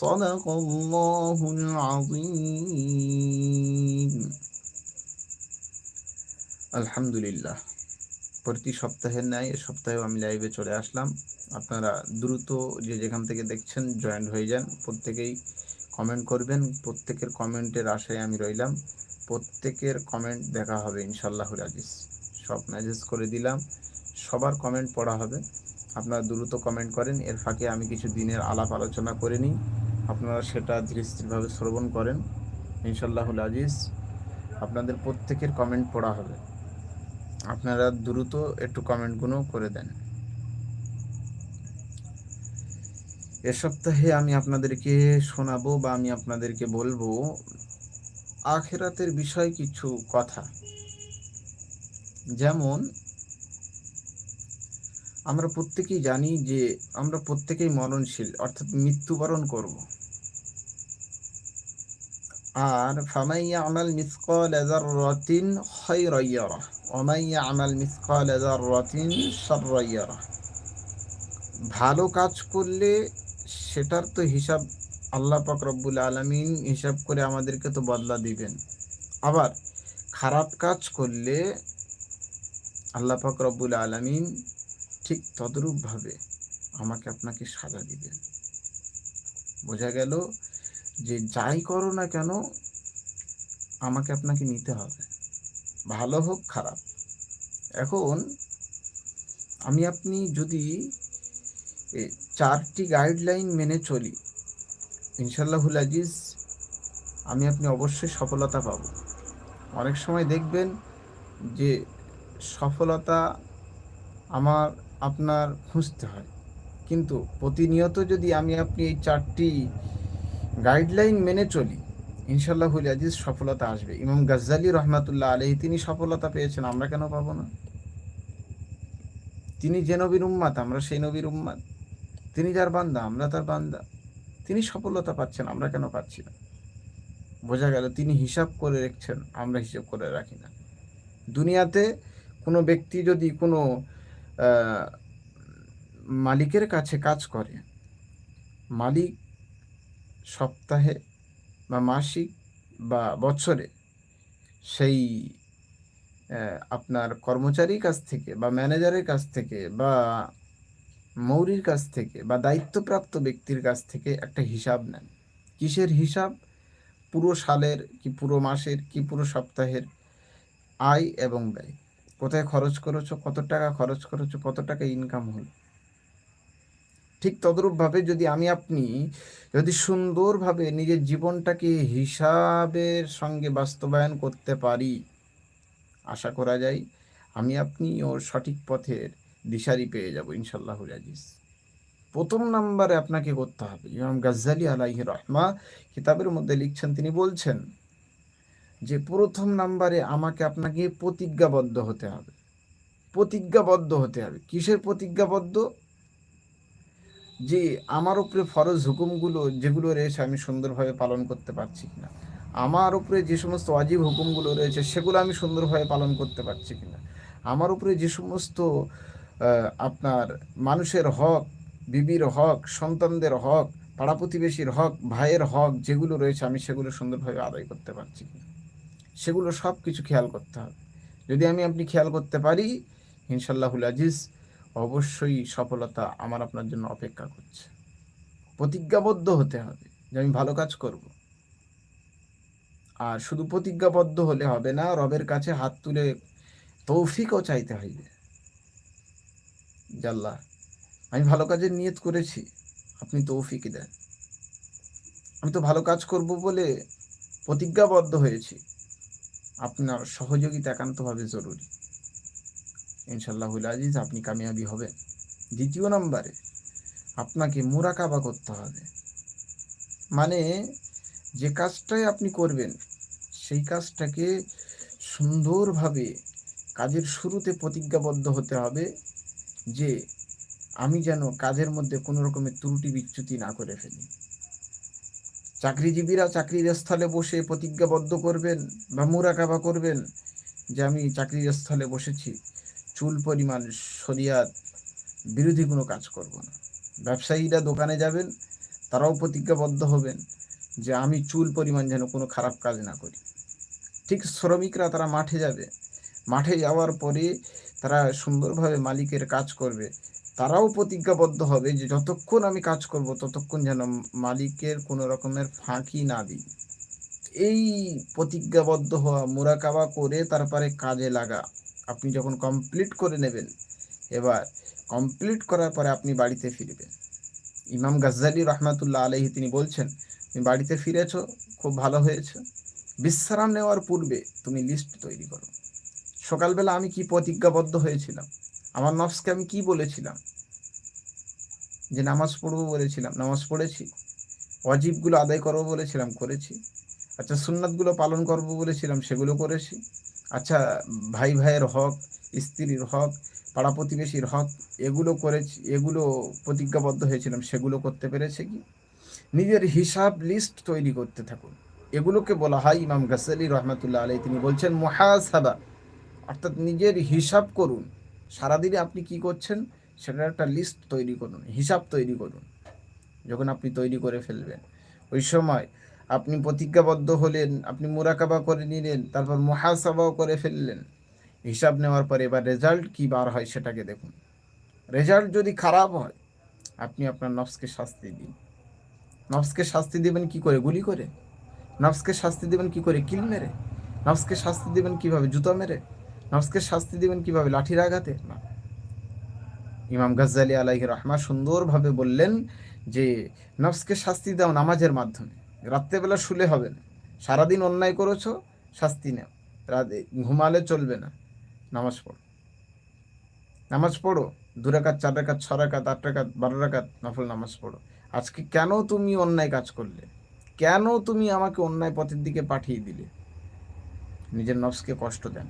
صدق الله العظيم আলহামদুলিল্লাহ প্রতি সপ্তাহের ন্যায় এ সপ্তাহেও আমি লাইভে চলে আসলাম আপনারা দ্রুত যে যেখান থেকে দেখছেন জয়েন্ট হয়ে যান প্রত্যেকেই কমেন্ট করবেন প্রত্যেকের কমেন্টের আশায় আমি রইলাম প্রত্যেকের কমেন্ট দেখা হবে ইনশাল্লাহুল আজিজ সব মেসেজ করে দিলাম সবার কমেন্ট পড়া হবে আপনারা দ্রুত কমেন্ট করেন এর ফাঁকে আমি কিছু দিনের আলাপ আলোচনা করে নিই আপনারা সেটা ধীরে স্থিরভাবে শ্রবণ করেন। ইনশাল্লাহুল আজিজ, আপনাদের প্রত্যেকের কমেন্ট পড়া হবে। আপনারা দ্রুত একটু কমেন্টগুলো করে দেন। এ সপ্তাহে আমি আপনাদেরকে শোনাবো বা আমি আপনাদেরকে বলব, আখেরাতের বিষয়ে কিছু কথা। যেমন, আমরা প্রত্যেকেই জানি যে আমরা প্রত্যেকেই মরণশীল, অর্থাৎ মৃত্যুবরণ করব। আর ফামাইয়া মিসকাল যাররাতিন খায়রান ইয়ারা ওমাইয়া আমাল মিসকাল যাররাতিন শাররান ইয়ারা ভালো কাজ করলে সেটার তো হিসাব আল্লাহ পাক রব্বুল আলমিন হিসাব করে আমাদেরকে তো বদলা দিবেন। আবার খারাপ কাজ করলে আল্লাহ পাক রব্বুল আলমিন ঠিক তদরূপভাবে আমাকে আপনাকে সাজা দিবেন। বোঝা গেল যে যাই করো না কেন, আমাকে আপনাকে নিতে হবে। ভালো হোক, খারাপ। এখন আমি আপনি যদি চারটি গাইডলাইন মেনে চলি ইনশাল্লাহুল আজিজ, আমি আপনি অবশ্যই সফলতা পাব। অনেক সময় দেখবেন যে সফলতা আমার, আপনার খুঁজতে হয়। কিন্তু প্রতিনিয়ত যদি আমি আপনি এই চারটি গাইডলাইন মেনে চলি। ইনশাল্লাহ ইনশাল্লাহুল আজিজ সফলতা আসবে। ইমাম গাজ্জালি রহমাতুল্লাহ আলহি তিনি সফলতা পেয়েছেন, আমরা কেন পাবো না? তিনি যে নবীর উম্মাত, আমরা সেই নবীর উম্মাত। তিনি যার বান্দা, আমরা তার বান্দা। তিনি সফলতা পাচ্ছেন, আমরা কেন পাচ্ছি না? বোঝা গেল, তিনি হিসাব করে রেখেছেন, আমরা হিসাব করে রাখি না। দুনিয়াতে কোনো ব্যক্তি যদি কোনো মালিকের কাছে কাজ করে, মালিক সপ্তাহে বা মাসিক বা বছরে সেই আপনার কর্মচারীর কাছ থেকে বা ম্যানেজারের কাছ থেকে বা মৌরির কাছ থেকে বা দায়িত্বপ্রাপ্ত ব্যক্তির কাছ থেকে একটা হিসাব নেন। কিসের হিসাব? পুরো সালের কি পুরো মাসের কি পুরো সপ্তাহের আয় এবং ব্যয়? কোথায় খরচ করেছ? কত টাকা খরচ করেছ? কত টাকা ইনকাম হলো? ঠিক তদরূপভাবে যদি আমি আপনি যদি সুন্দরভাবে নিজের জীবনটাকে হিসাবের সঙ্গে বাস্তবায়ন করতে পারি, আশা করা যায় আমি আপনি ওর সঠিক পথের দিশারি পেয়ে যাব ইনশাল্লাহুল আজিজ। প্রথম নাম্বারে আপনাকে করতে হবে, ইমাম গাজ্জালি আলাইহি রহমা কিতাবের মধ্যে লিখছেন, তিনি বলছেন যে প্রথম নাম্বারে আমাকে আপনাকে প্রতিজ্ঞাবদ্ধ হতে হবে। প্রতিজ্ঞাবদ্ধ হতে হবে। কিসের প্রতিজ্ঞাবদ্ধ? যে আমার উপরে ফরজ হুকুমগুলো যেগুলো রয়েছে আমি সুন্দরভাবে পালন করতে পারছি কিনা। আমার উপরে যে সমস্ত অজীব হুকুমগুলো রয়েছে সেগুলো আমি সুন্দরভাবে পালন করতে পারছি কিনা। আমার উপরে যে সমস্ত আপনার মানুষের হক, বিবির হক, সন্তানদের হক, পাড়া প্রতিবেশীর হক, ভাইয়ের হক যেগুলো রয়েছে আমি সেগুলো সুন্দরভাবে আদায় করতে পারছি কিনা। সেগুলো সব কিছু খেয়াল করতে হবে। যদি আমি আপনি খেয়াল করতে পারি ইনশাল্লাহুল আজিজ অবশ্যই সফলতা আমার আপনার জন্য অপেক্ষা করছে। প্রতিজ্ঞাবদ্ধ হতে হবে যে আমি ভালো কাজ করব। আর শুধু প্রতিজ্ঞাবদ্ধ হলে হবে না, রবের কাছে হাত তুলে তৌফিকও চাইতে হইবে। যে আল্লাহ, আমি ভালো কাজের নিয়ত করেছি, আপনি তৌফিক দেন। আমি তো ভালো কাজ করব বলে প্রতিজ্ঞাবদ্ধ হয়েছি। আপনার সহযোগিতা একান্তভাবে জরুরি। ইনশাল্লাহুল আজিজ, আপনি কামিয়াবি হবেন। দ্বিতীয় নম্বরে, আপনাকে মোরাকাবা করতে হবে। মানে যে কাজটাই আপনি করবেন, সেই কাজটাকে সুন্দরভাবে কাজের শুরুতে প্রতিজ্ঞাবদ্ধ হতে হবে যে, আমি যেন কাজের মধ্যে কোনো রকমের ত্রুটি বিচ্যুতি না করে ফেলি। চাকরিজীবীরা চাকরির স্থলে বসে প্রতিজ্ঞাবদ্ধ করবেন বা মোরাকাবা করবেন যে, আমি চাকরির স্থলে বসেছি। চুল পরিমাণ শরিয়াত বিরোধী কোনো কাজ করব না। ব্যবসায়ীরা দোকানে যাবেন, তারাও প্রতিজ্ঞাবদ্ধ হবেন যে আমি চুল পরিমাণ যেন কোনো খারাপ কাজ না করি। ঠিক শ্রমিকরা তারা মাঠে যাবে। মাঠে যাওয়ার পরে তারা সুন্দরভাবে মালিকের কাজ করবে। তারাও প্রতিজ্ঞাবদ্ধ হবে যে যতক্ষণ আমি কাজ করব, ততক্ষণ যেন মালিকের কোনো রকমের ফাঁকি না দিই। এই প্রতিজ্ঞাবদ্ধ হওয়া, মোরাকাবা করে তারপরে কাজে লাগা আপনি যখন কমপ্লিট করে নেবেন, এবার কমপ্লিট করার পরে আপনি বাড়িতে ফিরবেন। ইমাম গাজ্জালি রহমাতুল্লাহ আলহি তিনি বলছেন, তুমি বাড়িতে ফিরেছ, খুব ভালো হয়েছে। বিশ্রাম নেওয়ার পূর্বে তুমি লিস্ট তৈরি করো। সকালবেলা আমি কি প্রতিজ্ঞাবদ্ধ হয়েছিলাম? আমার নফসকে আমি কি বলেছিলাম? যে নামাজ পড়ব বলেছিলাম, নামাজ পড়েছি। অজীবগুলো আদায় করব বলেছিলাম, করেছি। আচ্ছা সুন্নাতগুলো পালন করব বলেছিলাম, সেগুলো করেছি। আচ্ছা ভাই ভাইয়ের হক, স্ত্রীর হক, পাড়া প্রতিবেশীর হক, এগুলো করেছি, এগুলো প্রতিজ্ঞাবদ্ধ হয়েছিলাম, সেগুলো করতে পেরেছে কি? নিজের হিসাব লিস্ট তৈরি করতে থাকুন। এগুলোকে বলা হয় ইমাম গাসালি রহমতুল্লাহ আলাই তিনি বলছেন মহাসাবা, অর্থাৎ নিজের হিসাব করুন। সারাদিনে আপনি কি করছেন? সেটার একটা লিস্ট তৈরি করুন, হিসাব তৈরি করুন, যখন আপনি তৈরি করে ফেলবেন। ওই সময় আপনি প্রতিজ্ঞাবদ্ধ হলেন, আপনি মোরাকাবা করে নিলেন, তারপর মহাসাবাও করে ফেললেন। হিসাব নেওয়ার পরে এবার রেজাল্ট কী বার হয় সেটাকে দেখুন। রেজাল্ট যদি খারাপ হয়, আপনি আপনার নফসকে শাস্তি দিন। নফসকে শাস্তি দেবেন কি করে? গুলি করে। নফসকে শাস্তি দেবেন কি করে? কিল মেরে। নফসকে শাস্তি দেবেন কীভাবে? জুতো মেরে। নফসকে শাস্তি দেবেন কীভাবে? লাঠির আঘাতে? না। ইমাম গাজ্জালি আলাইহি রহমা সুন্দরভাবে বললেন যে, নফসকে শাস্তি দাও নামাজের মাধ্যমে। রাত্রেবেলা শুলে হবে না। সারাদিন অন্যায় করেছ, শাস্তি নেও। রাতে ঘুমালে চলবে না। নামাজ পড়ো। নামাজ পড়ো। দু রাকাত চার রাকাত ছ রাকাত আট রাকাত বারো রাকাত নফল নামাজ পড়ো। আজকে কেন তুমি অন্যায় কাজ করলে? কেন তুমি আমাকে অন্যায় পথের দিকে পাঠিয়ে দিলে? নিজের নফসকে কষ্ট দেন।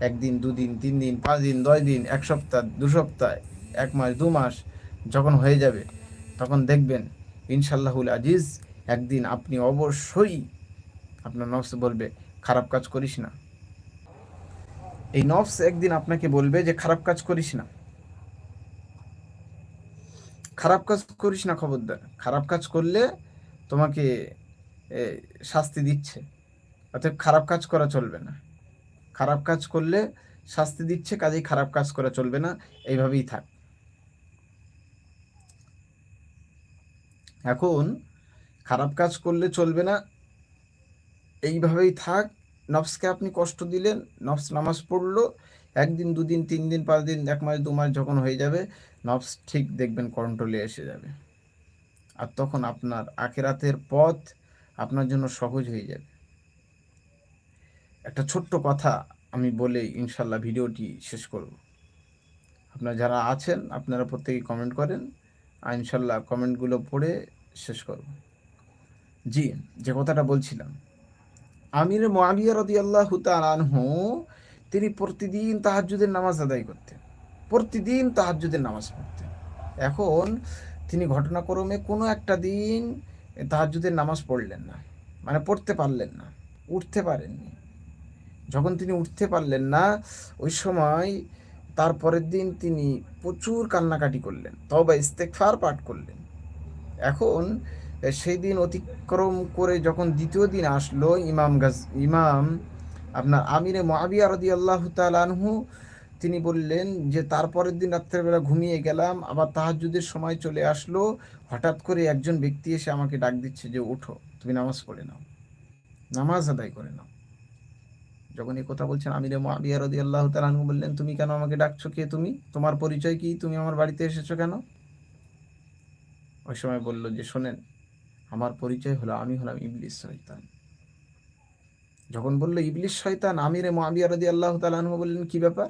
একদিন, দুদিন, তিন দিন, পাঁচ দিন, দশ দিন, এক সপ্তাহ, দু সপ্তাহ, এক মাস, দু মাস, যখন হয়ে যাবে, তখন দেখবেন ইনশাল্লাহুল আজিজ একদিন আপনি অবশ্যই আপনার নফস বলবে, খারাপ কাজ করিস না। এই নফস একদিন আপনাকে বলবে যে, খারাপ কাজ করিস না। খারাপ কাজ করিস না, খবরদার। খারাপ কাজ করলে তোমাকে শাস্তি দিচ্ছে। অর্থাৎ খারাপ কাজ করা চলবে না। খারাপ কাজ করলে শাস্তি দিচ্ছে, কাজেই খারাপ কাজ করা চলবে না। এইভাবেই থাক। এখন খারাপ কাজ করলে চলবে না। এইভাবেই থাক। নফসকে আপনি কষ্ট দিলেন নফস নামাজ পড়ল। একদিন, দুদিন তিন দিন পাঁচ দিন এক মাস, দু মাস যখন হয়ে যাবে নফস ঠিক দেখবেন কন্ট্রোলে এসে যাবে। আর তখন আপনার আখেরাতের পথ আপনার জন্য সহজ হয়ে যাবে। একটা ছোট্ট কথা আমি বলে ইনশাল্লাহ ভিডিওটি শেষ করব। আপনারা যারা আছেন, আপনারা প্রত্যেকেই কমেন্ট করেন। আর ইনশাল্লাহ কমেন্টগুলো পড়ে শেষ করব। জি, যে কথাটা বলছিলাম। আমির মোয়াবিয়া রদি আল্লাহ আনহু, তিনি প্রতিদিন তাহাজুদের নামাজ আদায় করতেন। প্রতিদিন তাহাজুদের নামাজ পড়তেন। এখন তিনি ঘটনাক্রমে কোনো একটা দিন তাহাজুদের নামাজ পড়লেন না মানে পড়তে পারলেন না, উঠতে পারেননি। যখন তিনি উঠতে পারলেন না, ওই সময় তারপরের দিন তিনি প্রচুর কান্নাকাটি করলেন তবে ইস্তেকফার পাঠ করলেন। এখন সেই দিন অতিক্রম করে যখন দ্বিতীয় দিন আসলো ইমাম গাজ, ইমাম আপনার আমিরে মহাবিয়া রদি আল্লাহ তালহু তিনি বললেন যে, তারপরের দিন রাত্রেবেলা ঘুমিয়ে গেলাম, আবার তাহাজুদের সময় চলে আসলো, হঠাৎ করে একজন ব্যক্তি এসে আমাকে ডাক দিচ্ছে যে, ওঠো, তুমি নামাজ পড়ে নাও, নামাজ আদায় করে নাও। যখন এই কথা বলছেন, আমিরে মুআবিয়া রাদিয়াল্লাহু তাআলা আনহু বললেন, তুমি কেন আমাকে ডাকছো? কে তুমি? তোমার পরিচয় কি? তুমি আমার বাড়িতে এসেছ কেন? ওই সময় বলল যে, শোনেন আমার পরিচয় হলো, আমি হলাম ইবলিস শয়তান। যখন বলল, ইবলিস শয়তান, আমিরে মুআবিয়া রাদিয়াল্লাহু তাআলা আনহু বললেন, কি ব্যাপার?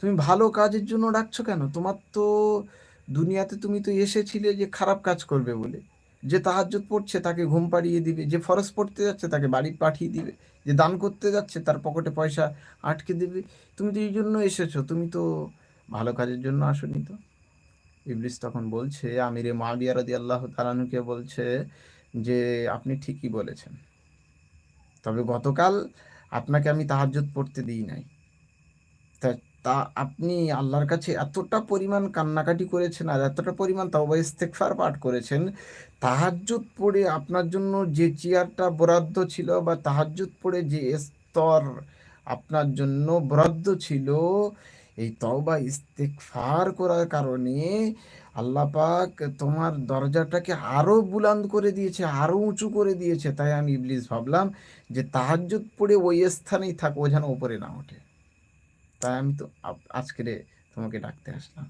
তুমি ভালো কাজের জন্য ডাকছো কেন? তোমার তো দুনিয়াতে তুমি তো এসেছিলে যে খারাপ কাজ করবে বলে। যে তাহাজ্জুদ পড়ছে তাকে ঘুম পাড়িয়ে দিবে, যে ফরজ পড়তে যাচ্ছে তাকে বাড়ি পাঠিয়ে দিবে, যে দান করতে যাচ্ছে তার পকেটে পয়সা আটকে দেবে। তুমি তো এই জন্য এসেছ, তুমি তো ভালো কাজের জন্য আসনি তো? ইবলিস তখন বলছে, আমিরে মাবিয়া রাদি আল্লাহ তালানুকে বলছে যে, আপনি ঠিকই বলেছেন। তবে গতকাল আপনাকে আমি তাহাজ্জুদ পড়তে দিই নাই। তা তা আপনি আল্লাহর কাছে এতটা পরিমাণ কান্নাকাটি করেছেন আর এতটা পরিমাণ তাওবা ইস্তেকফার পাঠ করেছেন, তাহাজ্জুদ পড়ে আপনার জন্য যে চেয়ারটা বরাদ্দ ছিল বা তাহাজ্জুদ পড়ে যে স্তর আপনার জন্য বরাদ্দ ছিল এই তওবা ইস্তেকফার করার কারণে আল্লাহ পাক তোমার দরজাটাকে আরও বুলান্দ করে দিয়েছে, আরও উঁচু করে দিয়েছে। তাই আমি ইবলিস ভাবলাম যে তাহাজ্জুদ পড়ে ওই স্থানেই থাক, ও যেন উপরে না ওঠে। তাই আমি তো আজকের তোমাকে ডাকতে আসলাম।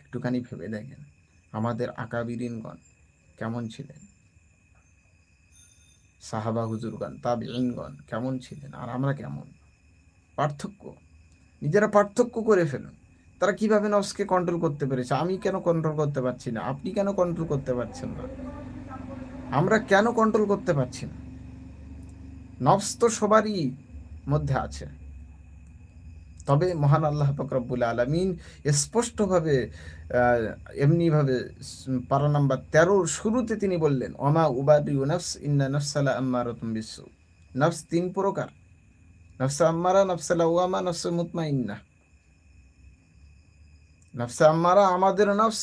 একটুখানি ভেবে দেখেন, আমাদের আকাবিরিনগণ কেমন ছিলেন? সাহাবা হুজুরগণ তাবিনগণ কেমন ছিলেন? আর আমরা কেমন? পার্থক্য? নিজেরা পার্থক্য করে ফেলুন। তারা কীভাবে নফসকে কন্ট্রোল করতে পেরেছে? আমি কেন কন্ট্রোল করতে পারছি না? আপনি কেন কন্ট্রোল করতে পারছেন না? আমরা কেন কন্ট্রোল করতে পারছি না? নফস তো সবারই মধ্যে আছে। তবে মহান আল্লাহ ফকরবুল আলমিন স্পষ্টভাবে এমনিভাবে পারা নাম্বার তেরোর শুরুতে তিনি বললেন অমা উবাদি নফস, ইন্না নফসালা আম্মা রতম বিশ্ব নফস তিন প্রকার। নফসা আম্মারা নফসালা ওয়ামা নফস মুতমা ইন্না নফসা আম্মারা আমাদের নফস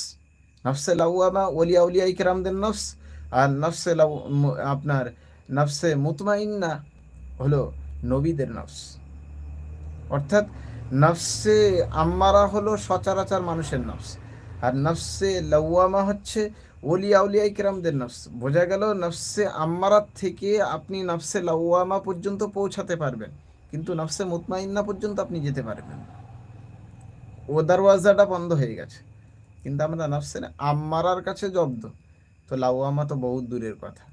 নফসে লাউয়ামা ওলিয়া উলিয়া ইকরামদের নফস আর নফসে আপনার নফসে মুতমাইন্না হলো নবীদের নফস অর্থাৎ নফসে আম্মারা হলো সচরাচর মানুষের নফস আর নফসে লাউয়ামা হচ্ছে ওলিয়া উলিয়া ইকরামদের নফস বোঝা গেল নফসে আম্মারার থেকে আপনি নফসে লাউয়ামা পর্যন্ত পৌঁছাতে পারবেন। কিন্তু নফসে মুতমাইন্না পর্যন্ত আপনি যেতে পারবেন ও দরওয়াজাটা বন্ধ হয়ে গেছে। কিন্তু আমরা নফসে আম্মারার কাছে জব্দ। তো লাউয়ামা তো বহুত দূরের কথা।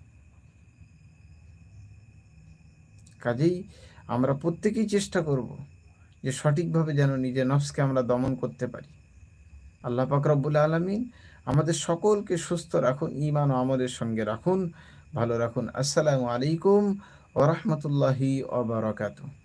কাজেই আমরা প্রত্যেকেই চেষ্টা করব যে সঠিকভাবে যেন নিজের নফসকে আমরা দমন করতে পারি। আল্লাহ রব্বুল আলমিন আমাদের সকলকে সুস্থ রাখুন ইমান ও আমলের সঙ্গে রাখুন। ভালো রাখুন। আসসালামু আলাইকুম ওরহমতুল্লাহি ওবরাকাতু